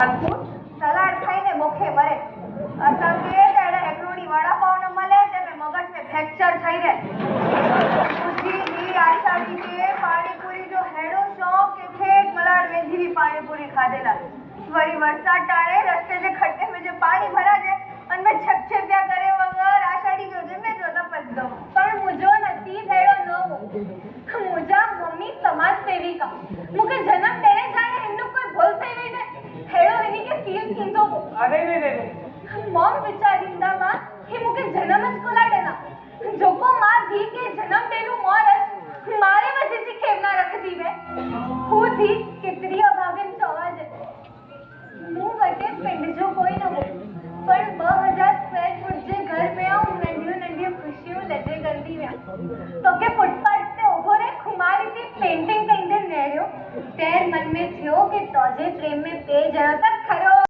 Salad ખાઈને મોખે મરે સંગે તેણે એકરૂડી વડાપાવ ન મળે તેને મગજને ફ્રેક્ચર થઈ રહે. પૂછી ની આશાજી કે પાણીપુરી જો હેડો શોખ કે ફેક મલાડ મેંધીની પાણીપુરી ખાધેલા. વળી વરસાદ ટાળે રસ્તે જે ખડ્ડે મેં જે પાણી ભરા છે અને મેં છપછપ્યા કરે વગર આશાડી ગયો છે. મેં જોતા પચ પણ મુજો નથી થયો નવો મુજા મમ્મી સમાજ સેવિકા ಹಿಂದೋ ಅರೆ ಮಾಮ್ ವಿಚಾರದಿಂದ ಮಾ ಹಿ ಮುಕೆ ಜನ್ಮ જ ಕೊಲಾಡೆನಾ. જોકો માં ધી કે જન્મ દેનું મોરસ મારે વચ્ચે થી ખેવના રખતી મે હું થી કેટલી અભાગન ચોવા છે હું વચ્ચે પિંડ જો કોઈ ન હો પણ 2000 સ્ક્વેર ફૂટ જે ઘર મે આઉં નંડિયો નંડિયો ખુશીઓ લજે ગંદી મે તો કે ફૂટપાથ તે ઊભો રે ખુમારી થી પેઇન્ટિંગ કઈ દે નેર્યો તેર મન મે થયો કે તોજે પ્રેમ મે બે જણા તક